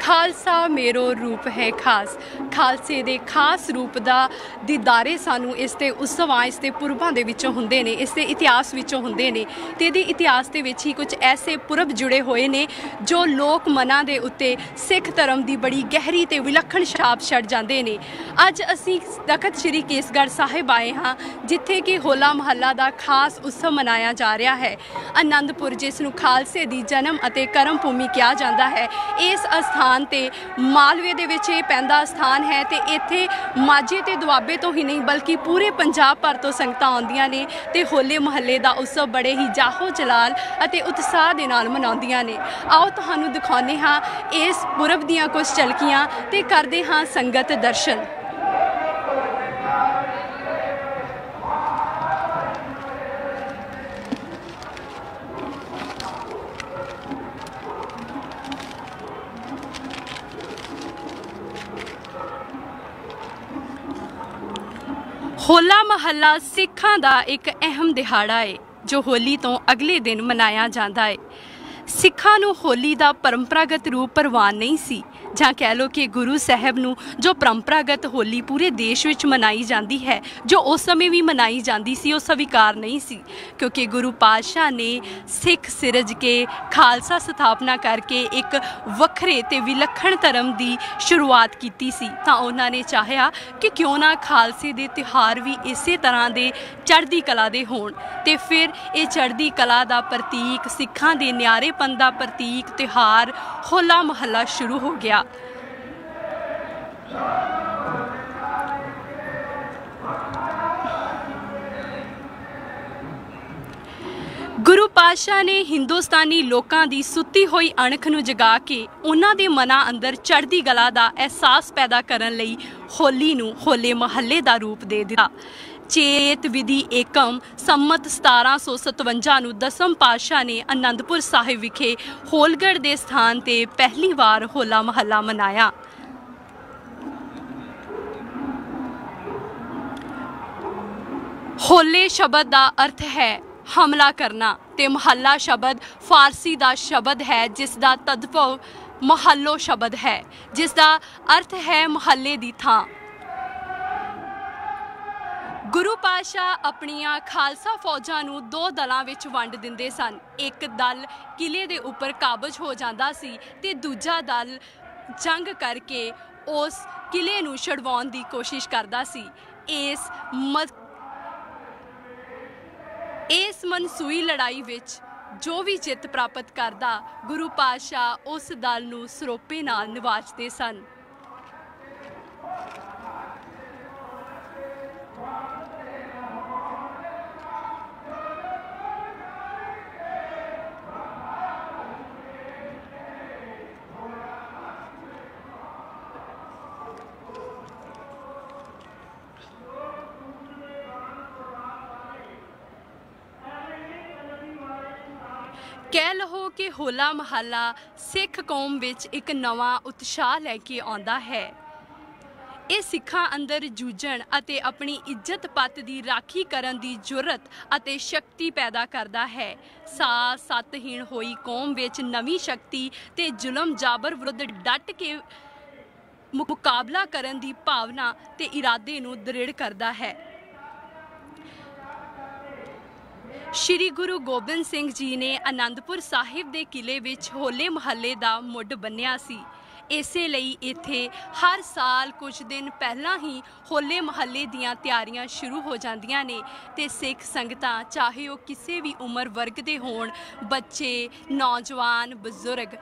ਖਾਲਸਾ ਮੇਰੋ ਰੂਪ ਹੈ ਖਾਸ। ਖਾਲਸੇ ਦੇ ਖਾਸ ਰੂਪ ਦਾ ਦੀਦਾਰੇ ਸਾਨੂੰ ਇਸ ਦੇ ਉਤਸਵਾਂ, ਇਸ ਦੇ ਪੁਰਬਾਂ ਦੇ ਵਿੱਚੋਂ ਹੁੰਦੇ ਨੇ, ਇਸ ਦੇ ਇਤਿਹਾਸ ਵਿੱਚੋਂ ਹੁੰਦੇ ਨੇ। ਤੇ ਇਹਦੇ ਇਤਿਹਾਸ ਦੇ ਵਿੱਚ ਹੀ ਕੁਝ ਐਸੇ ਪੁਰਬ ਜੁੜੇ ਹੋਏ ਨੇ, ਜੋ ਲੋਕ ਮਨਾਂ ਦੇ ਉੱਤੇ ਸਿੱਖ ਧਰਮ ਦੀ ਬੜੀ ਗਹਿਰੀ ਤੇ ਵਿਲੱਖਣ ਛਾਪ ਛੱਡ ਜਾਂਦੇ ਨੇ। ਅੱਜ ਅਸੀਂ ਤਖਤ ਸ੍ਰੀ ਕੇਸਗੜ੍ਹ ਸਾਹਿਬ ਆਏ ਹਾਂ, ਜਿੱਥੇ ਕਿ ਹੋਲਾ ਮਹੱਲਾ ਦਾ ਖਾਸ ਉਤਸਵ ਮਨਾਇਆ ਜਾ ਰਿਹਾ ਹੈ। ਆਨੰਦਪੁਰ ਜਿਸ ਨੂੰ ਖਾਲਸੇ ਦੀ ਜਨਮ ਅਤੇ ਕਰਮ ਭੂਮੀ ਕਿਹਾ ਜਾਂਦਾ ਹੈ, ਇਸ ਅਸਥਾਨ ਤੇ ਮਾਲਵੇ ਦੇ ਵਿੱਚ ਇਹ ਪੈਂਦਾ ਸਥਾਨ ਹੈ ਤੇ ਇੱਥੇ ਮਾਝੇ ਤੇ ਦੁਆਬੇ ਤੋਂ ਹੀ ਨਹੀਂ ਬਲਕਿ ਪੂਰੇ ਪੰਜਾਬ ਭਰ ਤੋਂ ਸੰਗਤਾਂ ਆਉਂਦੀਆਂ ਨੇ ਤੇ ਹੋਲੇ ਮਹੱਲੇ ਦਾ ਉਤਸਵ ਬੜੇ ਹੀ ਜਾਹੋ ਜਲਾਲ ਅਤੇ ਉਤਸ਼ਾਹ ਦੇ ਨਾਲ ਮਨਾਉਂਦੀਆਂ ਨੇ। ਆਓ ਤੁਹਾਨੂੰ ਦਿਖਾਉਂਦੇ ਹਾਂ ਇਸ ਪੁਰਬ ਦੀਆਂ ਕੁਝ ਝਲਕੀਆਂ ਤੇ ਕਰਦੇ ਹਾਂ ਸੰਗਤ ਦਰਸ਼ਨ। ਹੋਲਾ ਮਹੱਲਾ ਸਿੱਖਾਂ ਦਾ ਇੱਕ ਅਹਿਮ ਦਿਹਾੜਾ ਹੈ ਜੋ ਹੋਲੀ ਤੋਂ ਅਗਲੇ ਦਿਨ ਮਨਾਇਆ ਜਾਂਦਾ ਹੈ ਸਿੱਖਾਂ ਨੂੰ ਹੋਲੀ ਦਾ ਪਰੰਪਰਾਗਤ ਰੂਪ ਪ੍ਰਵਾਨ ਨਹੀਂ ਸੀ ਜਾਂ ਕਹਿ ਲੋ ਕਿ ਗੁਰੂ ਸਾਹਿਬ ਨੂੰ ਜੋ ਪਰੰਪਰਾਗਤ ਹੋਲੀ ਪੂਰੇ ਦੇਸ਼ ਵਿੱਚ ਮਨਾਈ ਜਾਂਦੀ ਹੈ, ਜੋ ਉਸ ਸਮੇਂ ਵੀ ਮਨਾਈ ਜਾਂਦੀ ਸੀ, ਉਹ ਸਵੀਕਾਰ ਨਹੀਂ ਸੀ। ਕਿਉਂਕਿ ਗੁਰੂ ਪਾਤਸ਼ਾਹ ਨੇ ਸਿੱਖ ਸਿਰਜ ਕੇ ਖਾਲਸਾ ਸਥਾਪਨਾ ਕਰਕੇ ਇੱਕ ਵੱਖਰੇ ਤੇ ਵਿਲੱਖਣ ਧਰਮ ਦੀ ਸ਼ੁਰੂਆਤ ਕੀਤੀ ਸੀ। ਤਾਂ ਉਹਨਾਂ ਨੇ ਚਾਹਿਆ ਕਿ ਕਿਉਂ ਨਾ ਖਾਲਸੇ ਦੇ ਤਿਹਾਰ ਵੀ ਇਸੇ ਤਰ੍ਹਾਂ ਦੇ ਚੜ੍ਹਦੀ ਕਲਾ ਦੇ ਹੋਣ। ਤੇ ਫਿਰ ਇਹ ਚੜ੍ਹਦੀ ਕਲਾ ਦਾ ਪ੍ਰਤੀਕ, ਸਿੱਖਾਂ ਦੇ ਨਿਆਰੇਪਨ ਦਾ ਪ੍ਰਤੀਕ ਤਿਹਾਰ ਹੋਲਾ ਮਹੱਲਾ ਸ਼ੁਰੂ ਹੋ ਗਿਆ। ਗੁਰੂ ਪਾਤਸ਼ਾਹ ਨੇ ਹਿੰਦੁਸਤਾਨੀ ਲੋਕਾਂ ਦੀ ਸੁੱਤੀ ਹੋਈ ਅਣਖ ਨੂੰ ਜਗਾ ਕੇ ਉਹਨਾਂ ਦੇ ਮਨਾਂ ਅੰਦਰ ਚੜ੍ਹਦੀ ਗਲਾ ਦਾ ਅਹਿਸਾਸ ਪੈਦਾ ਕਰਨ ਲਈ ਹੋਲੀ ਨੂੰ ਹੋਲੇ ਮਹੱਲੇ ਦਾ ਰੂਪ ਦੇ ਦਿੱਤਾ। ਚੇਤ ਵਿਧੀ ਏਕਮ ਸੰਮਤ 1757 ਨੂੰ ਦਸਮ ਪਾਤਸ਼ਾਹ ਨੇ ਅਨੰਦਪੁਰ ਸਾਹਿਬ ਵਿਖੇ ਹੋਲਗੜ੍ਹ ਦੇ ਸਥਾਨ ਤੇ ਪਹਿਲੀ ਵਾਰ ਹੋਲਾ ਮਹੱਲਾ ਮਨਾਇਆ। ਹੋਲੇ ਸ਼ਬਦ ਦਾ ਅਰਥ ਹੈ ਹਮਲਾ ਕਰਨਾ ਤੇ ਮਹੱਲਾ ਸ਼ਬਦ ਫਾਰਸੀ ਦਾ ਸ਼ਬਦ ਹੈ, ਜਿਸ ਦਾ ਤਦਭਵ ਮਹੱਲੋ ਸ਼ਬਦ ਹੈ, ਜਿਸ ਦਾ ਅਰਥ ਹੈ ਮਹੱਲੇ ਦੀ ਥਾਂ। ਗੁਰੂ ਪਾਤਸ਼ਾਹ ਆਪਣੀਆਂ ਖਾਲਸਾ ਫੌਜਾਂ ਨੂੰ ਦੋ ਦਲਾਂ ਵਿੱਚ ਵੰਡ ਦਿੰਦੇ ਸਨ। ਇੱਕ ਦਲ ਕਿਲੇ ਦੇ ਉੱਪਰ ਕਾਬਜ ਹੋ ਜਾਂਦਾ ਸੀ ਤੇ ਦੂਜਾ ਦਲ ਜੰਗ ਕਰਕੇ ਉਸ ਕਿਲੇ ਨੂੰ ਛਡਵਾਉਣ ਦੀ ਕੋਸ਼ਿਸ਼ ਕਰਦਾ ਸੀ। ਇਸ ਇਸ ਮਨਸੂਈ ਲੜਾਈ ਵਿੱਚ ਜੋ ਵੀ ਜਿੱਤ ਪ੍ਰਾਪਤ ਕਰਦਾ ਗੁਰੂ ਪਾਤਸ਼ਾਹ ਉਸ ਦਲ ਨੂੰ ਸਰੋਪੇ ਨਾਲ ਨਿਵਾਜਦੇ ਸਨ। ਕਹਿ ਲਹੋ ਕਿ ਹੋਲਾ ਮਹੱਲਾ ਸਿੱਖ ਕੌਮ ਵਿੱਚ ਇੱਕ ਨਵਾਂ ਉਤਸ਼ਾਹ ਲੈ ਕੇ ਆਉਂਦਾ ਹੈ। ਇਹ ਸਿੱਖਾਂ ਅੰਦਰ ਜੂਝਣ ਅਤੇ ਆਪਣੀ ਇੱਜ਼ਤ ਪੱਤ ਦੀ ਰਾਖੀ ਕਰਨ ਦੀ ਜੁਰਤ ਅਤੇ ਸ਼ਕਤੀ ਪੈਦਾ ਕਰਦਾ ਹੈ। ਸਾ ਸਤਹੀਣ ਹੋਈ ਕੌਮ ਵਿੱਚ ਨਵੀਂ ਸ਼ਕਤੀ ਤੇ ਜ਼ੁਲਮ ਜਾਬਰ ਵਿਰੁੱਧ ਡਟ ਕੇ ਮੁਕਾਬਲਾ ਕਰਨ ਦੀ ਭਾਵਨਾ ਤੇ ਇਰਾਦੇ ਨੂੰ ਦ੍ਰਿੜ ਕਰਦਾ ਹੈ। ਸ਼੍ਰੀ ਗੁਰੂ ਗੋਬਿੰਦ ਸਿੰਘ ਜੀ ਨੇ ਆਨੰਦਪੁਰ ਸਾਹਿਬ ਦੇ ਕਿਲੇ ਵਿੱਚ ਹੋਲੇ ਮਹੱਲੇ ਦਾ ਮੁੱਢ ਬੰਨਿਆ ਸੀ। ਇਸੇ ਲਈ ਇੱਥੇ ਹਰ ਸਾਲ ਕੁਝ ਦਿਨ ਪਹਿਲਾਂ ਹੀ ਹੋਲੇ ਮਹੱਲੇ ਦੀਆਂ ਤਿਆਰੀਆਂ ਸ਼ੁਰੂ ਹੋ ਜਾਂਦੀਆਂ ਨੇ ਤੇ ਸਿੱਖ ਸੰਗਤਾਂ, ਚਾਹੇ ਉਹ ਕਿਸੇ ਵੀ ਉਮਰ ਵਰਗ ਦੇ ਹੋਣ, ਬੱਚੇ, ਨੌਜਵਾਨ, ਬਜ਼ੁਰਗ,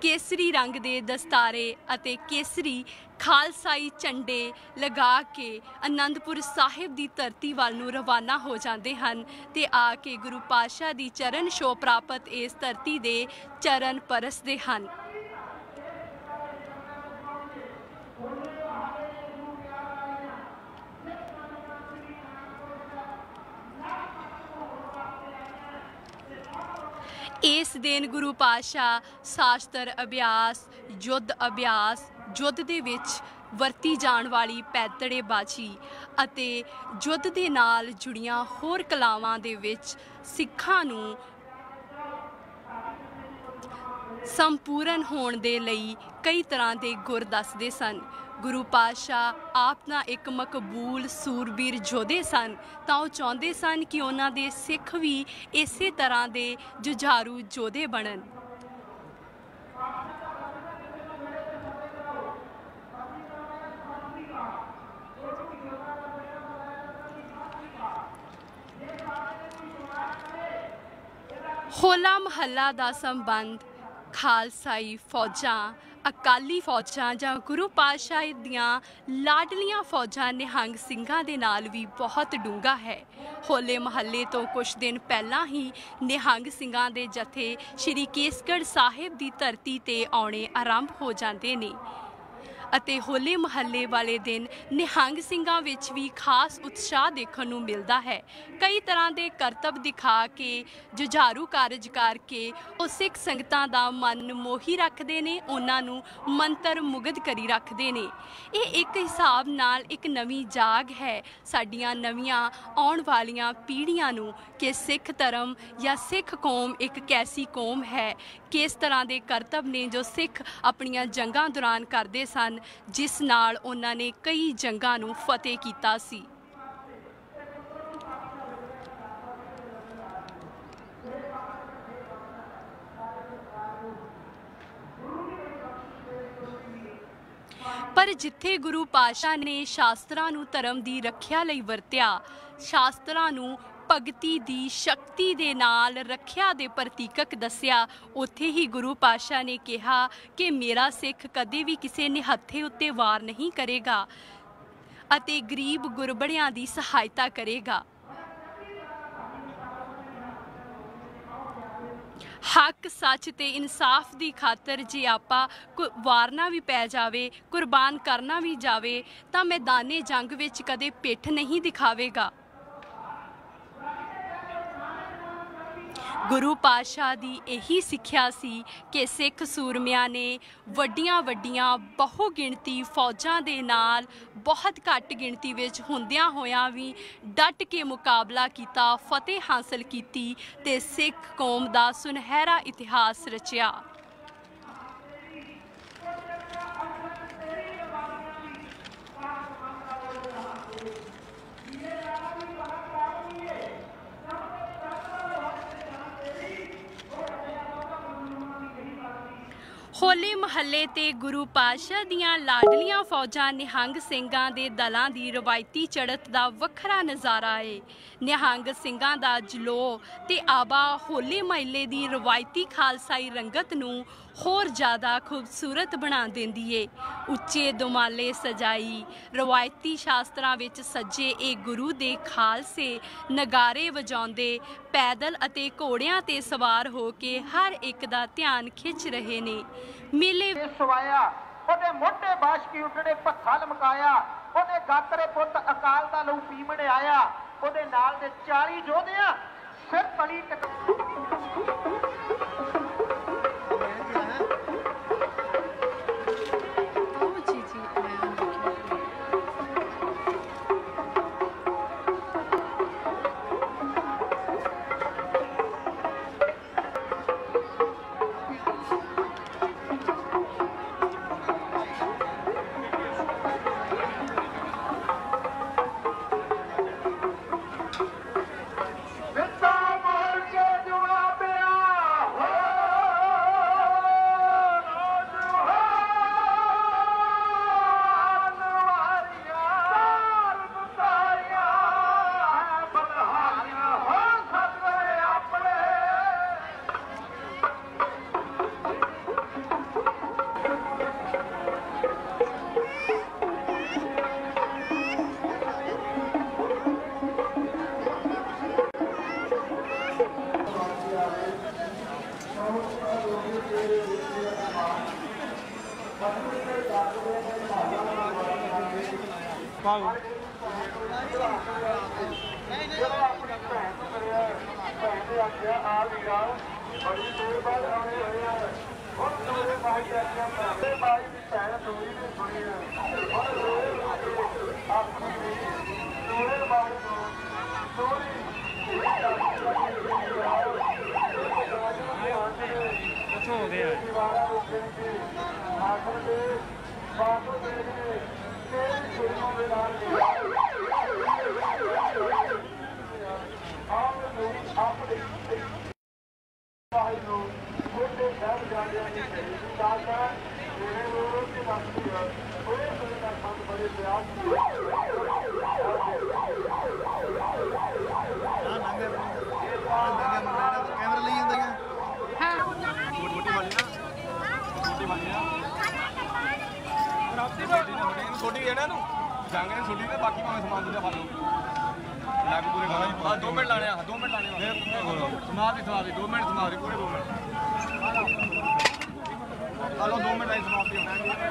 ਕੇਸਰੀ ਰੰਗ ਦੇ ਦਸਤਾਰੇ ਅਤੇ ਕੇਸਰੀ ਖਾਲਸਾਈ ਝੰਡੇ ਲਗਾ ਕੇ ਅਨੰਦਪੁਰ ਸਾਹਿਬ ਦੀ ਧਰਤੀ ਵੱਲ ਨੂੰ ਰਵਾਨਾ ਹੋ ਜਾਂਦੇ ਹਨ ਤੇ ਆ ਕੇ ਗੁਰੂ ਪਾਤਸ਼ਾਹ ਦੀ ਚਰਨ ਛੋਹ ਪ੍ਰਾਪਤ ਇਸ ਧਰਤੀ ਦੇ ਚਰਨ ਪਰਸਦੇ ਹਨ। ਇਸ ਦਿਨ ਗੁਰੂ ਪਾਤਸ਼ਾਹ ਸ਼ਾਸਤਰ ਅਭਿਆਸ, ਯੁੱਧ ਅਭਿਆਸ ਯੁੱਧ ਦੇ ਵਿੱਚ ਵਰਤੀ ਜਾਣ ਵਾਲੀ ਪੈਤੜੇਬਾਜ਼ੀ ਅਤੇ ਯੁੱਧ ਦੇ ਨਾਲ ਜੁੜੀਆਂ ਹੋਰ ਕਲਾਵਾਂ ਦੇ ਵਿੱਚ ਸਿੱਖਾਂ ਨੂੰ ਸੰਪੂਰਨ ਹੋਣ ਦੇ ਲਈ ਕਈ ਤਰ੍ਹਾਂ ਦੇ ਗੁਰ ਦੱਸਦੇ ਸਨ। ਗੁਰੂ ਪਾਤਸ਼ਾਹ ਆਪ ਨਾ ਇੱਕ ਮਕਬੂਲ ਸੂਰਬੀਰ ਯੋਧੇ ਸਨ, ਤਾਂ ਉਹ ਚਾਹੁੰਦੇ ਸਨ ਕਿ ਉਹਨਾਂ ਦੇ ਸਿੱਖ ਵੀ ਇਸੇ ਤਰ੍ਹਾਂ ਦੇ ਜੁਝਾਰੂ ਯੋਧੇ ਬਣਨ। ਹੋਲਾ ਮਹੱਲਾ ਦਾ ਸੰਬੰਧ, ਖਾਲਸਾਈ ਫੌਜਾਂ, ਅਕਾਲੀ ਫੌਜਾਂ ਜਾਂ ਗੁਰੂ ਪਾਤਸ਼ਾਹ ਦੀਆਂ ਲਾਡਲੀਆਂ ਫੌਜਾਂ ਨਿਹੰਗ ਸਿੰਘਾਂ ਦੇ ਨਾਲ ਵੀ ਬਹੁਤ ਡੂੰਘਾ ਹੈ। ਹੋਲੇ ਮਹੱਲੇ ਤੋਂ ਕੁਝ ਦਿਨ ਪਹਿਲਾਂ ਹੀ ਨਿਹੰਗ ਸਿੰਘਾਂ ਦੇ ਜਥੇ ਸ਼੍ਰੀ ਕੇਸਗੜ੍ਹ ਸਾਹਿਬ ਦੀ ਧਰਤੀ ਤੇ ਆਉਣੇ ਆਰੰਭ ਹੋ ਜਾਂਦੇ ਨੇ। ਅਤੇ ਹੋਲੇ ਮਹੱਲੇ ਵਾਲੇ ਦਿਨ ਨਿਹੰਗ ਸਿੰਘਾਂ ਵਿੱਚ ਵੀ ਖਾਸ ਉਤਸ਼ਾਹ ਦੇਖਣ ਨੂੰ ਮਿਲਦਾ ਹੈ। ਕਈ ਤਰ੍ਹਾਂ ਦੇ ਕਰਤੱਵ ਦਿਖਾ ਕੇ, ਜੁਝਾਰੂ ਕਾਰਜ ਕਰਕੇ ਉਹ ਸਿੱਖ ਸੰਗਤਾਂ ਦਾ ਮਨ ਮੋਹੀ ਰੱਖਦੇ ਨੇ, ਉਹਨਾਂ ਨੂੰ ਮੰਤਰ ਮੁਗਧ ਕਰੀ ਰੱਖਦੇ ਨੇ। ਇਹ ਇੱਕ ਹਿਸਾਬ ਨਾਲ ਇੱਕ ਨਵੀਂ ਜਾਗ ਹੈ। ਸਾਡੀਆਂ ਨਵੀਆਂ ਆਉਣ ਵਾਲੀਆਂ ਪੀੜ੍ਹੀਆਂ ਨੂੰ ਕਿ ਸਿੱਖ ਧਰਮ ਜਾਂ ਸਿੱਖ ਕੌਮ ਇੱਕ ਕੈਸੀ ਕੌਮ ਹੈ ਕਿਸ ਤਰ੍ਹਾਂ ਦੇ ਕਰਤੱਵ ਨੇ ਜੋ ਸਿੱਖ ਆਪਣੀਆਂ ਜੰਗਾਂ ਦੌਰਾਨ ਕਰਦੇ ਸਨ, ਜਿਸ ਨਾਲ ਉਹਨਾਂ ਨੇ ਕਈ ਜੰਗਾਂ ਨੂੰ ਫਤਿਹ ਕੀਤਾ ਸੀ। ਪਰ ਜਿੱਥੇ ਗੁਰੂ ਪਾਸ਼ਾ ਨੇ ਸ਼ਾਸਤਰਾਂ ਨੂੰ ਧਰਮ ਦੀ ਰੱਖਿਆ ਲਈ ਵਰਤਿਆ, ਸ਼ਾਸਤਰਾਂ ਨੂੰ ਭਗਤੀ ਦੀ ਸ਼ਕਤੀ ਦੇ ਨਾਲ ਰੱਖਿਆ ਦੇ ਪ੍ਰਤੀਕਕ ਦੱਸਿਆ। ਉੱਥੇ ਹੀ ਗੁਰੂ ਪਾਸ਼ਾ ਨੇ ਕਿਹਾ ਕਿ ਮੇਰਾ ਸਿੱਖ ਕਦੇ ਵੀ ਕਿਸੇ ਨਿਹੱਥੇ ਉੱਤੇ ਵਾਰ ਨਹੀਂ ਕਰੇਗਾ ਅਤੇ ਗਰੀਬ ਗੁਰਬੜਿਆਂ ਦੀ ਸਹਾਇਤਾ ਕਰੇਗਾ। ਹੱਕ ਸੱਚ ਤੇ ਇਨਸਾਫ ਦੀ ਖਾਤਰ ਜੇ ਆਪਾਂ ਕੁ- ਵਾਰਨਾ ਵੀ ਪੈ ਜਾਵੇ, ਕੁਰਬਾਨ ਕਰਨਾ ਵੀ ਜਾਵੇ, ਤਾਂ ਮੈਦਾਨੇ ਜੰਗ ਵਿੱਚ ਕਦੇ ਪਿੱਠ ਨਹੀਂ ਦਿਖਾਵੇਗਾ। ਗੁਰੂ ਪਾਤਸ਼ਾਹ ਦੀ ਇਹੀ ਸਿੱਖਿਆ ਸੀ ਕਿ ਸਿੱਖ ਸੂਰਮਿਆਂ ਨੇ ਵੱਡੀਆਂ ਵੱਡੀਆਂ ਬਹੁ ਗਿਣਤੀ ਫੌਜਾਂ ਦੇ ਨਾਲ ਬਹੁਤ ਘੱਟ ਗਿਣਤੀ ਵਿੱਚ ਹੁੰਦਿਆਂ ਹੋਇਆਂ ਵੀ ਡਟ ਕੇ ਮੁਕਾਬਲਾ ਕੀਤਾ, ਫਤਿਹ ਹਾਸਲ ਕੀਤੀ ਤੇ ਸਿੱਖ ਕੌਮ ਦਾ ਸੁਨਹਿਰਾ ਇਤਿਹਾਸ ਰਚਿਆ। ਹੋਲੇ ਮਹੱਲੇ ਤੇ ਗੁਰੂ ਪਾਤਸ਼ਾਹ ਦੀਆਂ ਲਾਡਲੀਆਂ ਫੌਜਾਂ ਨਿਹੰਗ ਸਿੰਘਾਂ ਦੇ ਦਲਾਂ ਦੀ ਰਵਾਇਤੀ ਚੜ੍ਹਤ ਦਾ ਵੱਖਰਾ ਨਜ਼ਾਰਾ ਏ। ਨਿਹੰਗ ਸਿੰਘਾਂ ਦਾ ਜਲੋ ਤੇ ਆਬਾ ਹੋਲੇ ਮਹੱਲੇ ਦੀ ਰਵਾਇਤੀ ਖਾਲਸਾਈ ਰੰਗਤ ਨੂੰ ਹੋਰ ਜ਼ਿਆਦਾ ਖੂਬਸੂਰਤ ਬਣਾ ਦਿੰਦੀ ਏ। ਉੱਚੇ ਦੁਮਾਲੇ ਸਜਾਈ ਰਵਾਇਤੀ ਸ਼ਾਸਤਰਾਂ ਵਿੱਚ ਸੱਜੇ ਇਹ ਗੁਰੂ ਦੇ ਖਾਲਸੇ ਨਗਾਰੇ ਵਜਾਉਂਦੇ ਪੈਦਲ ਅਤੇ ਘੋੜਿਆਂ ਤੇ ਸਵਾਰ ਹੋ ਕੇ ਹਰ ਇੱਕ ਦਾ ਧਿਆਨ ਖਿੱਚ ਰਹੇ ਨੇ। ਮੇਲੇ ਤੇ ਸਵਾਇਆ, ਉਹਦੇ ਮੋਢੇ ਬਾਸ਼ਕੀ ਉੱਡਣੇ ਭੱਥਾ ਲਮਕਾਇਆ, ਉਹਦੇ ਗਾਤਰੇ ਪੁੱਤ ਅਕਾਲ ਦਾ ਲਹੂ ਪੀਮਣ ਆਇਆ ਉਹਦੇ ਨਾਲ ਦੇ 40 ਯੋਧਿਆਂ ਸਿਰ ਤਲੀ ਟਕ ਬੜੀ ਦੇਰ ਬਾਅਦ ਆਉਣੇ ਹੋਏ ਆ ਹੁਣ ਤੁਹਾਡੇ ਭਾਈ ਜਾਨੀਆਂ ਤੇ ਭਾਈ ਦੀ ਭੈਣ ਦੂਰੀ ਦੀ ਸੁਣੀ ਹੈ ਹੁਣ ਰੋਏ ਰੋਏ ਆਪਣੀ ਵੀ ਤੋੜੇ ਬਾਹਰ ਤੋਂ ਤੋੜੀ ਕਿੱਥੋਂ ਆਉਂਦੇ ਆ? ਆਖਰ ਦੇ ਬਾਪੂ ਦੇ ਤੇਰੀ ਸੁਣੋ ਦੇ ਨਾਲ ਜੰਗ ਨੇ ਛੋਟੀ ਤੇ ਬਾਕੀ ਭਾਵੇਂ ਸਮਾਨ ਦੂਜਾ ਫੜ ਲਓ। ਲੱਗ ਪੂਰੇ ਗਾਣਾ ਹੀ ਪਾ 2 ਮਿੰਟ ਲਾਣੇ ਆ 2 ਮਿੰਟ ਲਾਣੇ ਆ। ਸਮਾਨ ਦੀ ਸਮਾਨ ਦੀ 2 ਮਿੰਟ ਸਮਾਨ ਦੀ ਪੂਰੇ 2 ਮਿੰਟ। ਆ ਲਓ 2 ਮਿੰਟ ਆਈ ਸਮਾਪਤੀ ਹੋਣੀ ਬੜੇ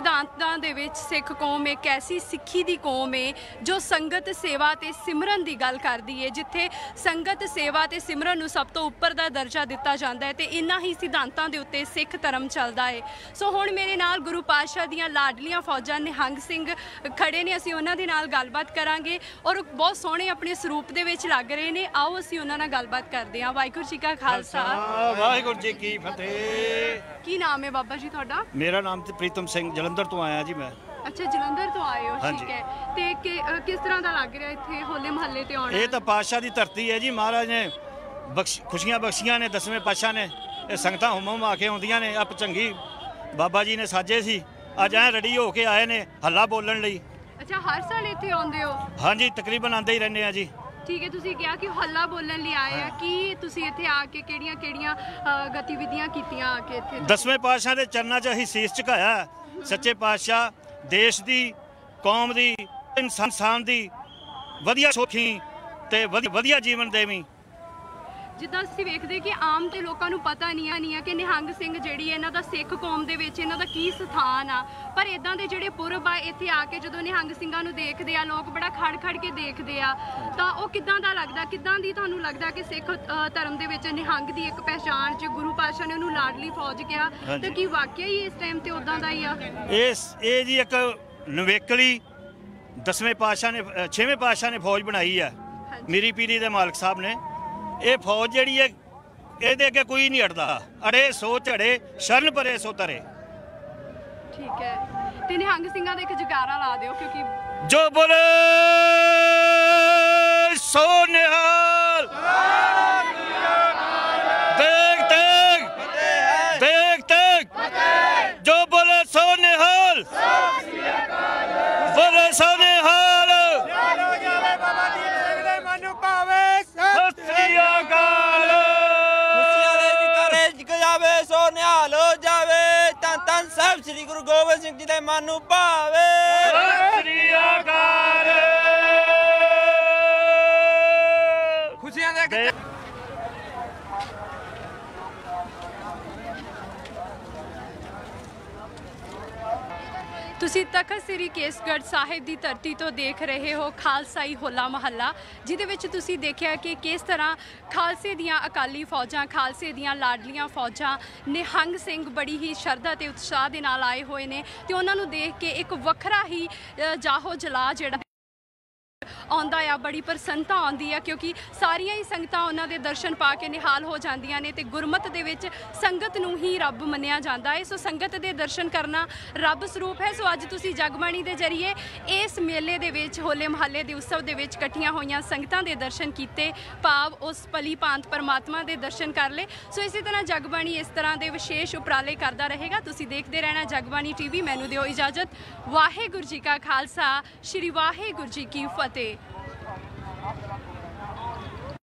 ਸਿਧਾਂਤਾਂ ਦੇ ਵਿੱਚ ਸਿੱਖ ਕੌਮ ਇੱਕ ਐਸੀ ਸਿੱਖੀ ਦੀ ਕੌਮ ਹੈ ਜੋ ਸੰਗਤ ਸੇਵਾ ਤੇ ਸਿਮਰਨ ਦੀ ਗੱਲ ਕਰਦੀ ਹੈ ਜਿੱਥੇ ਸੰਗਤ ਸੇਵਾ ਤੇ ਸਿਮਰਨ ਨੂੰ ਸਭ ਤੋਂ ਉੱਪਰ ਦਾ ਦਰਜਾ ਦਿੱਤਾ ਜਾਂਦਾ ਹੈ ਤੇ ਇਨ੍ਹਾਂ ਹੀ ਸਿਧਾਂਤਾਂ ਦੇ ਉੱਤੇ ਸਿੱਖ ਧਰਮ ਚੱਲਦਾ ਹੈ ਸੋ ਹੁਣ ਮੇਰੇ ਨਾਲ ਗੁਰੂ ਪਾਤਸ਼ਾਹ ਦੀਆਂ ਲਾਡਲੀਆਂ ਫੌਜਾਂ ਨਿਹੰਗ ਸਿੰਘ ਖੜੇ ਨੇ, ਅਸੀਂ ਉਹਨਾਂ ਦੇ ਨਾਲ ਗੱਲਬਾਤ ਕਰਾਂਗੇ ਔਰ ਬਹੁਤ ਸੋਹਣੇ ਆਪਣੇ ਸਰੂਪ ਦੇ ਵਿੱਚ ਲੱਗ ਰਹੇ ਨੇ। ਆਓ ਅਸੀਂ ਉਹਨਾਂ ਨਾਲ ਗੱਲਬਾਤ ਕਰਦੇ ਹਾਂ। ਵਾਹਿਗੁਰੂ ਜੀ ਕਾ ਖਾਲਸਾ। ਵਾਹਿਗੁਰੂ ਜੀ ਕੀ ਫਤਿਹ। ਕੀ ਨਾਮ ਹੈ ਬਾਬਾ ਜੀ ਤੁਹਾਡਾ? ਮੇਰਾ ਨਾਮ ਤੇ ਪ੍ਰੀਤਮ ਸਿੰਘ ਜਲੰਧਰ ਤੋਂ ਆਇਆ ਜੀ ਮੈਂ। ਅੱਛਾ ਜਲੰਧਰ ਤੋਂ ਆਏ ਹੋ। ਠੀਕ ਹੈ। ਤੇ ਕਿਸ ਤਰ੍ਹਾਂ ਦਾ ਲੱਗ ਰਿਹਾ ਇੱਥੇ ਹੋਲੇ ਮਹੱਲੇ ਤੇ ਆਉਣਾ? ਇਹ ਤਾਂ ਪਾਤਸ਼ਾਹ ਦੀ ਧਰਤੀ ਹੈ ਜੀ ਮਹਾਰਾਜ ਨੇ ਖੁਸ਼ੀਆਂ ਬਖਸ਼ੀਆਂ ਨੇ ਦਸਵੇਂ ਪਾਤਸ਼ਾਹ ਨੇ। ਇਹ ਸੰਗਤਾਂ ਹੁਮ ਹੁਮ ਆ ਕੇ ਆਉਂਦੀਆਂ ਨੇ ਆਪ ਚੰਗੀ ਬਾਬਾ ਜੀ ਨੇ ਸਾਜੇ ਸੀ। ਅੱਜ ਐ ਰੈਡੀ ਹੋ ਕੇ ਆਏ ਨੇ ਹੱਲਾ ਬੋਲਣ ਲਈ। ਅੱਛਾ ਹਰ ਸਾਲ ਇੱਥੇ ਆਉਂਦੇ ਹੋ? ਹਾਂਜੀ ਤਕਰੀਬਨ ਆਂਦੇ ਹੀ ਰਹਿੰਦੇ ਆ ਜੀ। ਠੀਕ ਹੈ ਤੁਸੀਂ ਕਿਹਾ ਕਿ ਹੱਲਾ ਬੋਲਣ ਲਈ ਆਏ ਆ। ਕੀ ਤੁਸੀਂ ਇੱਥੇ ਆ ਕੇ ਕਿਹੜੀਆਂ ਕਿਹੜੀਆਂ ਗਤੀਵਿਧੀਆਂ ਕੀਤੀਆਂ ਆ ਕੇ ਇੱਥੇ? ਦਸਵੇਂ ਪਾਤਸ਼ਾਹ ਦੇ ਚਰਨਾਂ 'ਚ ਅਸੀਂ ਸੀਸ ਝੁਕਾਇਆ। ਸੱਚੇ ਪਾਤਸ਼ਾਹ ਦੇਸ਼ ਦੀ ਕੌਮ ਦੀ ਇਨਸਾਨ ਦੀ ਵਧੀਆ ਸੋਖੀ ਤੇ ਵਧੀ- ਵਧੀਆ ਜੀਵਨ ਦੇਵੀਂ। ਜਿੱਦਾਂ ਅਸੀਂ ਵੇਖਦੇ ਕਿ ਆਮ ਤੇ ਲੋਕਾਂ ਨੂੰ ਪਤਾ ਨਹੀਂ ਆ ਨਹੀਂ ਆ ਕਿ ਨਿਹੰਗ ਸਿੰਘ ਜਿਹੜੀ ਇਹਨਾਂ ਦਾ ਸਿੱਖ ਕੌਮ ਦੇ ਵਿੱਚ ਇਹਨਾਂ ਦਾ ਕੀ ਸਥਾਨ ਆ। ਪਰ ਇਦਾਂ ਦੇ ਜਿਹੜੇ ਪੁਰਬ ਆ ਇੱਥੇ ਆ ਕੇ ਜਦੋਂ ਨਿਹੰਗ ਸਿੰਘਾਂ ਨੂੰ ਦੇਖਦੇ ਆ ਲੋਕ ਬੜਾ ਖੜ ਖੜ ਕੇ ਦੇਖਦੇ ਆ ਤਾਂ ਉਹ ਕਿਦਾਂ ਦਾ ਲੱਗਦਾ ਕਿਦਾਂ ਦੀ ਤੁਹਾਨੂੰ ਲੱਗਦਾ ਕਿ ਸਿੱਖ ਧਰਮ ਦੇ ਵਿੱਚ ਨਿਹੰਗ ਦੀ ਇੱਕ ਪਹਿਚਾਣ ਚ ਗੁਰੂ ਪਾਤਸ਼ਾਹ ਨੇ ਉਹਨੂੰ ਲਾਡਲੀ ਫੌਜ ਕਿਹਾ। ਤਾਂ ਕੀ ਵਾਕਿਆ ਹੀ ਇਸ ਟਾਈਮ ਤੇ ਉਦਾਂ ਦਾ ਹੀ ਆ? ਇਸ ਇਹ ਜੀ ਇੱਕ ਨਵੇਕਲੀ ਦਸਵੇਂ ਪਾਤਸ਼ਾਹ ਨੇ ਛੇਵੇਂ ਪਾਤਸ਼ਾਹ ਨੇ ਫੌਜ ਬਣਾਈ ਹਾਂਜੀ। ਮੀਰੀ ਪੀਰੀ ਦੇ ਮਾਲਕ ਸਾਹਿਬ ਨੇ। ਇਹ ਫੌਜ ਜਿਹੜੀ ਹੈ ਇਹਦੇ ਅੱਗੇ ਕੋਈ ਨਹੀਂ ਅੜਦਾ। ਅੜੇ ਸੋ ਝੜੇ ਸ਼ਰਨ ਪਰੇ ਸੋ ਤਰੇ। ਠੀਕ ਹੈ। ਤੇ ਨਿਹੰਗ ਸਿੰਘਾਂ ਦਾ ਇੱਕ ਜਗਾਰਾ ਲਾ ਦਿਓ ਕਿਉਂਕਿ ਜੋ ਬੋਲੇ ਸੋ ਨਿਹਾਲ ਦੇਖ ਦੇਖ ਦੇਖ ਦੇਖ ਜੋ ਬੋਲੇ ਸੋ ਨਿਹਾਲ ਬੋਲੇ ਸੋ ਨਿਹਾਲ ਸਤਿ ਸ੍ਰੀ ਅਕਾਲ ਖੁਸ਼ੀਆਂ ਦੇ ਜਕਾਰੇ ਜਿਕ ਜਾਵੇ ਸੋ ਨਿਹਾਲ ਹੋ ਜਾਵੇ ਤਾਂ ਤਨ ਸਾਹਿਬ ਸ੍ਰੀ ਗੁਰੂ ਗੋਬਿੰਦ ਸਿੰਘ ਜੀ ਦੇ ਮਨ ਨੂੰ ਭਾਵੇ। ਸ੍ਰੀ ਤੁਸੀਂ ਤਖਤ ਸ੍ਰੀ ਕੇਸਗੜ੍ਹ ਸਾਹਿਬ ਦੀ ਧਰਤੀ ਤੋਂ ਦੇਖ ਰਹੇ ਹੋ ਖਾਲਸਾਈ ਹੋਲਾ ਮਹੱਲਾ, ਜਿਹਦੇ ਵਿੱਚ ਤੁਸੀਂ ਦੇਖਿਆ ਕਿ ਕਿਸ ਤਰ੍ਹਾਂ ਖਾਲਸੇ ਦੀਆਂ ਅਕਾਲੀ ਫੌਜਾਂ, ਖਾਲਸੇ ਦੀਆਂ ਲਾਡਲੀਆਂ ਫੌਜਾਂ ਨਿਹੰਗ ਸਿੰਘ ਬੜੀ ਹੀ ਸ਼ਰਧਾ ਤੇ ਉਤਸ਼ਾਹ ਦੇ ਨਾਲ ਆਏ ਹੋਏ ਨੇ ਤੇ ਉਹਨਾਂ ਨੂੰ ਦੇਖ ਕੇ ਇੱਕ ਵੱਖਰਾ ਹੀ ਜਾਹੋ ਜਲਾ ਜਿਹੜਾ ਆਉਂਦਾ ਆ, ਬੜੀ ਪ੍ਰਸੰਨਤਾ ਆਉਂਦੀ ਆ, ਕਿਉਂਕਿ ਸਾਰੀਆਂ ਹੀ ਸੰਗਤਾਂ ਉਹਨਾਂ ਦੇ ਦਰਸ਼ਨ ਪਾ ਕੇ ਨਿਹਾਲ ਹੋ ਜਾਂਦੀਆਂ ਨੇ ਤੇ ਗੁਰਮਤ ਦੇ ਵਿੱਚ ਸੰਗਤ ਨੂੰ ਹੀ ਰੱਬ ਮੰਨਿਆ ਜਾਂਦਾ ਹੈ। ਸੋ ਸੰਗਤ ਦੇ ਦਰਸ਼ਨ ਕਰਨਾ ਰੱਬ ਸਰੂਪ ਹੈ। ਸੋ ਅੱਜ ਤੁਸੀਂ ਜਗਬਾਣੀ ਦੇ ਜਰੀਏ ਇਸ ਮੇਲੇ ਦੇ ਵਿੱਚ, ਹੋਲੇ ਮਹੱਲੇ ਦੇ ਉਤਸਵ ਦੇ ਵਿੱਚ ਇਕੱਠੀਆਂ ਹੋਈਆਂ ਸੰਗਤਾਂ ਦੇ ਦਰਸ਼ਨ ਕੀਤੇ। ਭਾਵ ਉਸ ਪਲੀ ਭਾਂਤ ਪਰਮਾਤਮਾ ਦੇ ਦਰਸ਼ਨ ਕਰ ਲਏ। ਸੋ ਇਸੇ ਤਰ੍ਹਾਂ ਜਗਬਾਣੀ ਇਸ ਤਰ੍ਹਾਂ ਦੇ ਵਿਸ਼ੇਸ਼ ਉਪਰਾਲੇ ਕਰਦਾ ਰਹੇਗਾ। ਤੁਸੀਂ ਦੇਖਦੇ ਰਹਿਣਾ ਜਗਬਾਣੀ ਟੀਵੀ, ਮੈਨੂੰ ਦਿਓ ਇਜਾਜ਼ਤ। ਵਾਹਿਗੁਰੂ ਜੀ ਕਾ ਖਾਲਸਾ, ਸ੍ਰੀ ਵਾਹਿਗੁਰੂ ਜੀ ਕੀ ਫਤਿਹ।